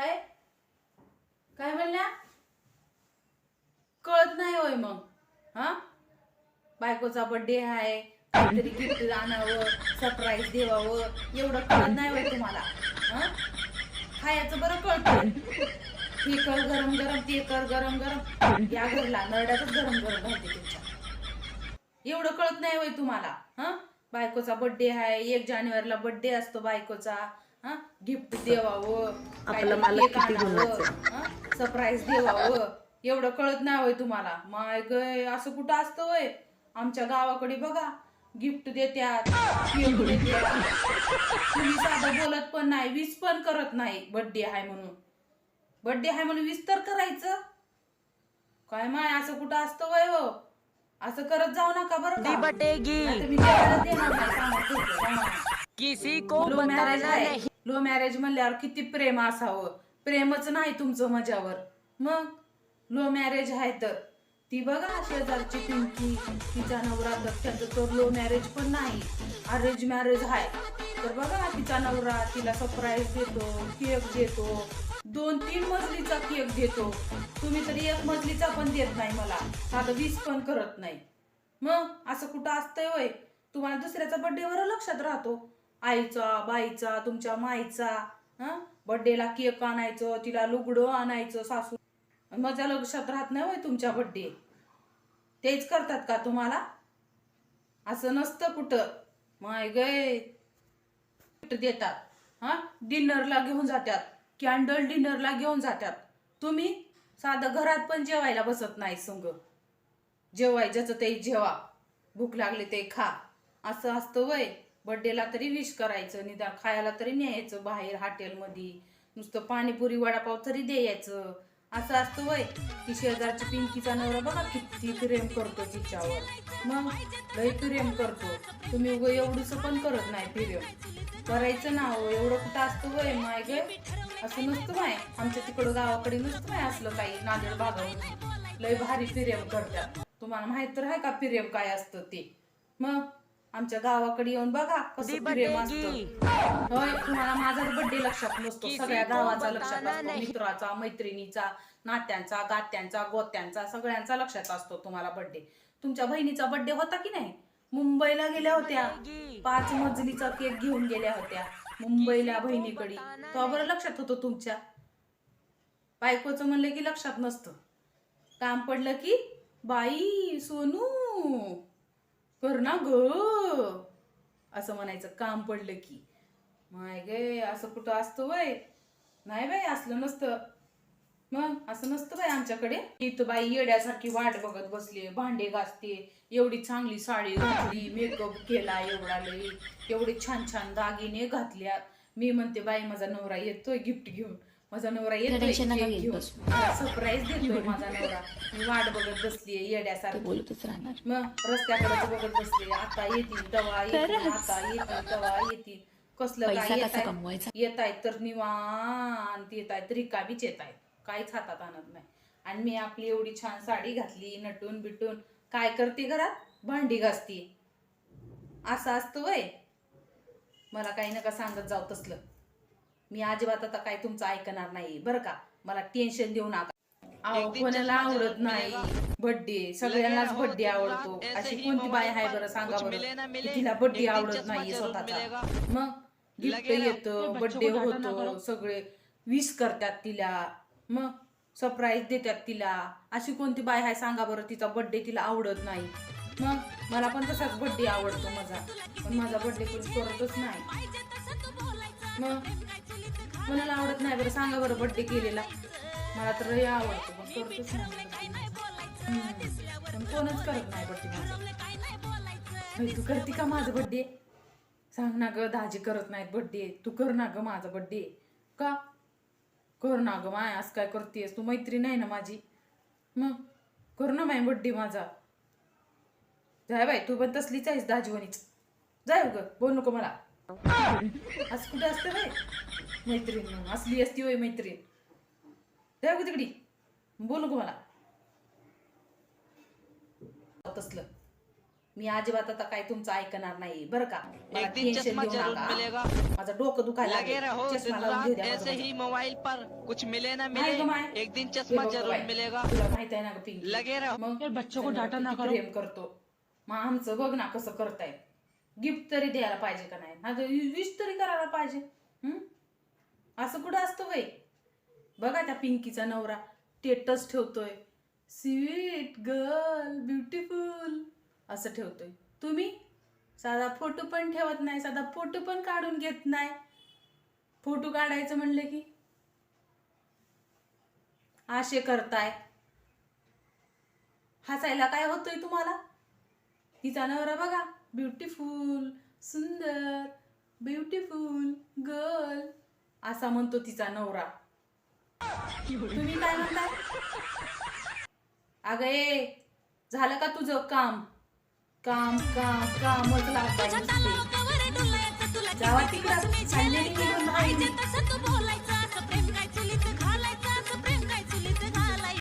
काय काय म्हणल्या? कळत नाही होय मग. हा? बायकोचा बर्थडे आहे. काहीतरी गिफ्ट आणावं सरप्राईज देवावं एवढं कळत नाही होय तुम्हाला. हा? खायचं बरं कळत ही कर गरम गरम ते कर गरम गरम. या घरला नरड्यातच गरम गरम राहते तुमच्या. एवढं कळत नाही होय तुम्हाला. हा? बायकोचा बर्थडे आहे. एक जानेवारीला बर्थडे असतो बायकोचा. हा? गिफ्ट देवावं आपलं मालक किती सरप्राईज देवावं. एवढं कळत नाही होय तुम्हाला. माय गय असं कुठं असतं होय? आमच्या गावाकडे बघा. गिफ्ट देत्यात. तुम्ही साधं बोलत पण नाही विस पण करत नाही. बर्थडे आहे म्हणून. बर्थडे आहे म्हणून विस तर करायचं. काय माय असं कुठं असतं वय हो? असं करत जाऊ नका बरं का? बटेगी नाहीतर मी जेवायला देणार नाही, सांगत होते. हा. किसी को बताना आहे. नहीं। लो मॅरेज म्हणल्यावर किती प्रेम असावं? प्रेमच नाही तुमचं माझ्यावर. मग? लो मॅरेज आहे तर. ती बघा शेजारची पिंकी तिचा नवरा तर त्याचं तर लो मॅरेज पण नाही. अरेंज मॅरेज आहे. तर बघा तिचा नवरा तिला सरप्राईज देतो केक देतो. दोन तीन मजलीचा केक देतो. तुम्ही तरी एक मजलीचा पण देत नाही मला. साधं वीस पण करत नाही. मग? असं कुठं असतंय होय? तुम्हाला दुसऱ्याचा बड्डेवर लक्षात राहतो. आईचा बाईचा तुमच्या माईचा हा? बर्थडेला केक आणायचं तिला लुगडं आणायचं सासू. माझ्या लक्षात राहत नाही होय तुमच्या बड्डे तेच करतात का तुम्हाला? असं नसतं कुठं. माय गय. देतात. हा? डिनरला घेऊन जातात. कॅन्डल डिनरला घेऊन जातात. तुम्ही साधं घरात पण जेवायला बसत नाही संग. जेवाय ज्याचं ते जेवा. भूक लागली ते खा. असं असतं वय. बड्डेला तरी विश करायचं निदान खायला तरी न्यायचं बाहेर हॉटेलमध्ये नुसतं पाणीपुरी वडापाव तरी द्यायचं. असं असतं वय. ती शेजारची पिंकीचा नवरा बघा किती प्रेम करतो तिच्यावर. मग? लय प्रेम करतो. तुम्ही उगं एवढंसं पण करत नाही प्रेम करायचं ना हो एवढं कुठं असतं वय माय गे? असं नसतं माय. आमच्या तिकडं गावाकडे नसतं माय असलं काही नांदेड भागामध्ये. लय भारी प्रेम करतात. तुम्हाला माहीत तर आहे का प्रेम काय असतं ते? मग? आमच्या गावाकडे येऊन बघा कसं प्रेम असतं होय तुम्हाला माझाच बर्थडे लक्षात नसतो. सगळ्या गावाचा लक्षात असतो. मित्राचा मैत्रिणीचा नात्यांचा गात्यांचा गोत्यांचा सगळ्यांचा लक्षात असतो तुम्हाला बर्थडे तुमच्या बहिणीचा बर्थडे होता की नाही? मुंबईला गेल्या होत्या. पाच मजलीचा केक घेऊन गेल्या होत्या. मुंबईला बहिणीकडे. तो बरं लक्षात होतो तुमच्या. बायकोचं म्हणलं की लक्षात नसतं. काम पडलं की बाई सोनू कर ना ग. असं म्हणायचं. काम पडलं की. माय गे असं कुठं असतं वय? नाही बाई असलं नसतं. मग असं नसतं बाई आमच्याकडे. इथं बाई येड्यासारखी वाट बघत बसली भांडे घासते एवढी चांगली साडी घातली मेकअप केला एवढा लई. एवढे छान छान दागिने घातल्यात. मी म्हणते बाई माझा नवरा येतोय गिफ्ट घेऊन. माझा नवरा येतोय घेऊन सरप्राईज देतोय माझा नवरा. मी वाट बघत बसलीये येड्यासारखी. बोलतच राहणार. मग रस्त्याकडे बघत बसले आता येतील दवा येतील आता येतील दवा येतील. कसलं काय येत कमवायचा? येत आहेत तर निवांत येत आहेत रिकामीच येत आहेत काहीच हातात आणत नाही. आणि मी आपली एवढी छान साडी घातली नटून बिटून. काय करते घरात? भांडी घासते. असं असतं वय. मला काही नका सांगत जाऊ तसलं. मी अजिबात आता काय तुमचं ऐकणार नाही. बरं का? मला टेन्शन देऊ नका. अहो कोणाला आवडत नाही. बर्थडे सगळ्यांनाच बर्थडे आवडतो अशी कोणती बाय आहे बरं सांगा बरं. की तिला बर्थडे आवडत नाही स्वतःचा. मग गिफ्ट येतं बर्थडे होतो सगळे विश करतात तिला. मग सरप्राईज देतात तिला. अशी कोणती बाय आहे सांगा बरं तिचा बर्थडे तिला आवडत नाही. मग मला पण तसाच बर्थडे आवडतो माझा. पण माझा बर्थडे कोणी करतच नाही. मग कोणाला आवडत नाही बरं सांगा बरं बड्डे केलेला. मला तर हे आवडतो पण करतच नाही पण कोणच करत नाही बड्डे तू करते का माझा बड्डे सांग ना ग दाजी करत नाहीत बड्डे तू कर ना ग माझा बड्डे का? कर ना ग माय असं काय करतेस तू मैत्रीण आहे ना माझी. मग कर ना माय बड्डे माझा. जाय बाई तू पण तसलीच आहेस दाजीवणीच. जाय ग बोल नको मला. असं कुठे असतं बाई मैत्रीण. म्हणून. असली असती होय मैत्रीण. जाय ग तिकडी. बोल नको मला. तसलं. मी अजिबात आता काय तुमचं ऐकणार नाही. बरं का? मला एक दिन टेन्शन चश्मा देऊ जरूर नका. मिलेगा. माझं डोकं दुखायला लगे लागलंय. रहो. चष्मा दिन लावून घेऊ रात द्या ऐसे माझं ही माझं. मोबाइल पर कुछ मिले ना नाही गं माय. मिले एक दिन हे चश्मा बघ जरूर बाई, मिलेगा. तुला माहीत आहे ना गं पिंकी. लगे रहो. मग यार बच्चों को डांटा ना किती करो. प्रेम करतो. मग आमचं बघ ना कसं करताय. गिफ्ट तरी द्यायला पाहिजे का नाही? ना विश तरी करायला पाहिजे. असं कुठं असतं बाई? बघा त्या पिंकीचा नवरा. टेटस ठेवतोय. स्वीट गर्ल ब्युटिफुल असं ठेवतोय. तुम्ही? साधा फोटो पण ठेवत नाही साधा फोटो पण काढून घेत नाही. फोटो काढायचं म्हणले की? आशे करताय. हसायला काय होतंय तुम्हाला? तिचा नवरा बघा. ब्युटिफुल सुंदर ब्युटिफुल गर्ल असा म्हणतो तिचा नवरा. तुम्ही काय म्हणताय अगं ए झालं का तुझं काम? काम काम कामच लागताय नुसते. जावा तिकडं.